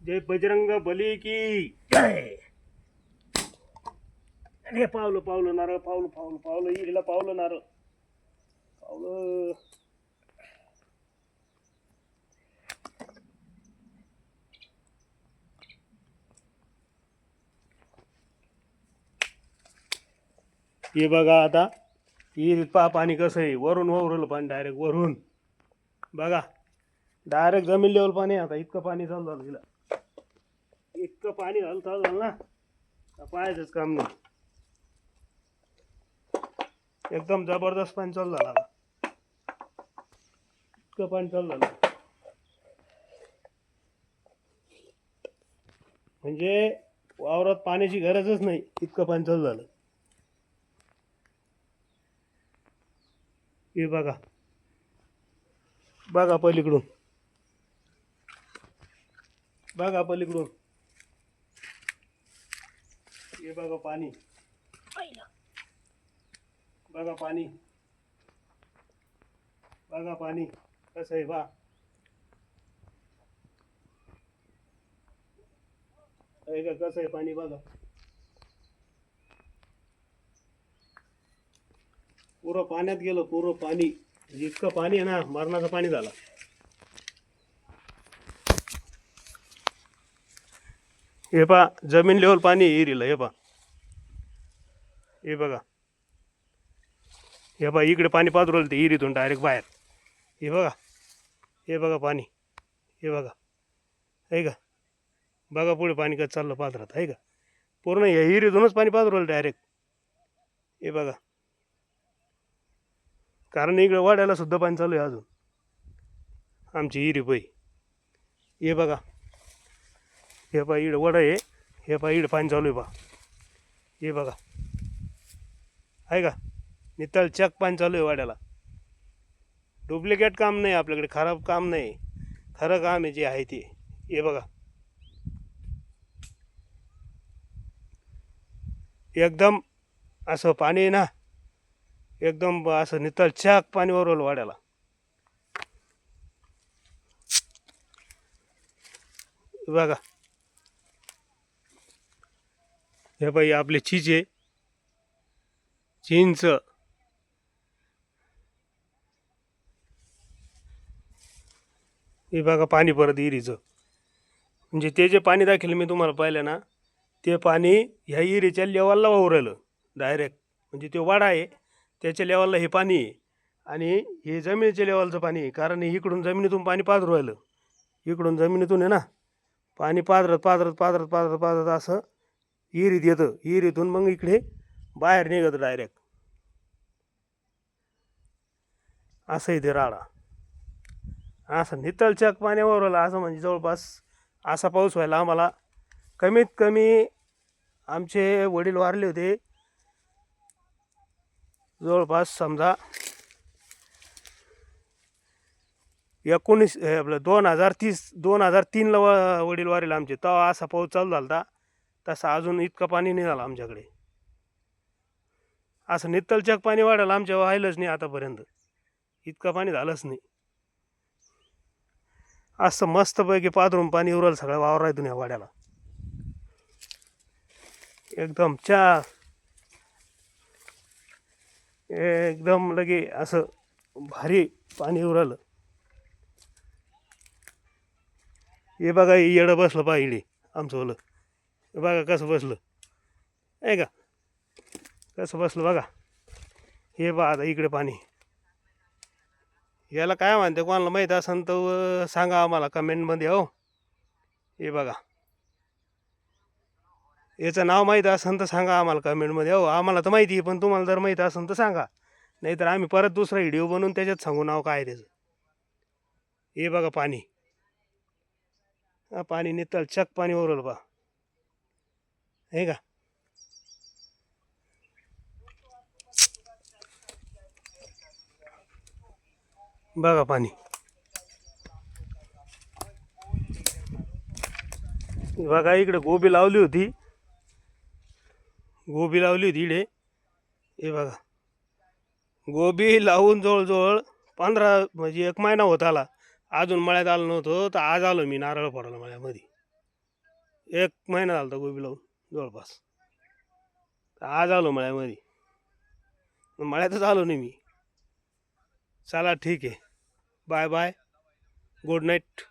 जय बजरंग बली की जय। अरे पावलं पावलं नारळ पावलं पावलं पावलं इरीला पावलं नारळ. पावलं. हे बघा आता विहिरीत पा पाणी कसं आहे? वरून वरलं पाणी डायरेक्ट वरून. बघा डायरेक्ट जमीन लेवल पाणी आता इतकं पाणी चालू झालं तिला इतकं पाणी झालं चालू झालं ना. पाहायचंच काम नाही. एकदम जबरदस्त पाणी चालू झालं इतकं पाणी चालू झालं. म्हणजे वावरात पाण्याची गरजच नाही इतकं पाणी चालू झालं. हे बघा. बघा पलीकडून. बघा पलीकडून. हे बघा पाणी. बघा पाणी. बघा पाणी. कसं आहे बा? का कसं आहे पाणी बघा. पुरं पाण्यात गेलं पुरं पाणी. जितकं इतकं पाणी आहे ना मरणाचं पाणी झालं. हे पा जमीन लेवल पाणी येईल हे पा हे बघा. हे बघा इकडे पाणी पातळलं ते हिरीतून डायरेक्ट बाहेर. हे बघा. हे बघा पाणी. हे बघा. आहे का? बघा पुढे पाणी कसं चाललं पात्रात आहे का? पूर्ण या हिरीतूनच पाणी पातळलं डायरेक्ट हे बघा. कारण इकडे वाड्याला सुद्धा पाणी चालू आहे अजून. आमची हिरी पै. हे बघा. हे पा इकडे वडा आहे. हे पा इकडे पाणी चालू आहे पा हे बघा. आहे का? नितळ चक पाणी चालू आहे वाड्याला. डुप्लिकेट काम नाही आपल्याकडे खराब काम नाही. खरं काम आहे जे आहे ते. हे बघा. एकदम असं पाणी आहे ना एकदम असं नितळ चाक पाणी वरवलं वाड्याला. बघा. हे बाई आपले आहे. चिंच हे बघा पाणी परत इरीचं. म्हणजे ते जे पाणी दाखल मी तुम्हाला पाहिलं ना ते पाणी ह्या इरीच्या लेवलला वावरलं डायरेक्ट म्हणजे ते वाडा आहे त्याच्या लेवलला हे पाणी आहे. आणि हे जमिनीच्या लेवलचं पाणी आहे कारण इकडून जमिनीतून पाणी पाजरू राहिलं. इकडून जमिनीतून आहे ना पाणी पाजरत पाजरत पाजरत पाजरत पाजरत असं इरीत येतं. इरीतून मग इकडे बाहेर निघतं डायरेक्ट असं इथे राडा. असं नितळचक पाण्यावर आलं असं म्हणजे जवळपास असा पाऊस व्हायला आम्हाला कमीत कमी आमचे वडील वारले होते. जवळपास समजा एकोणीस हे आपलं दोन हजार तीस दोन हजार तीनला वडील वारेल आमचे. तेव्हा असा पाऊस चालू झाला होता तसा अजून इतकं पाणी नाही झालं आमच्याकडे. असं नित्तलचक पाणी वाढायला आमच्या व्हायलंच नाही आतापर्यंत. इतकं पाणी झालंच नाही. असं मस्तपैकी पाथरून पाणी उरल सगळं वावर आहे या वाड्याला. एकदम चा एकदम लगे असं भारी पाणी उरलं. हे बघा येडं बसलं पा आमचं ओलं. हे बघा कसं बसलं. आहे का? कसं बसलं बघा. हे बघा आता इकडे पाणी. याला काय म्हणते कोणाला माहीत असेल तर सांगा आम्हाला कमेंटमध्ये हो. हे बघा. याचं नाव माहीत असेल तर सांगा आम्हाला कमेंटमध्ये हो. आम्हाला तर माहिती आहे पण तुम्हाला जर माहीत असेल तर सांगा. नाहीतर आम्ही परत दुसरा व्हिडिओ बनवून त्याच्यात सांगू नाव काय त्याचं. हे बघा पाणी. पाणी नितळ चक पाणी ओरल बा. हे का? बघा पाणी. बघा इकडे गोबी लावली होती. गोबी लावली होती इकडे हे बघा. गोबी लावून जवळजवळ पंधरा म्हणजे एक महिना होत आला. अजून मळ्यात आलो नव्हतो तर आज आलो मी नारळ पडलो मळ्यामध्ये. एक महिना झाला होता गोबी लावून जवळपास. आज आलो मळ्यामध्ये. मग मळ्यातच आलो नाही मी. चला ठीक आहे. Bye bye. Good night.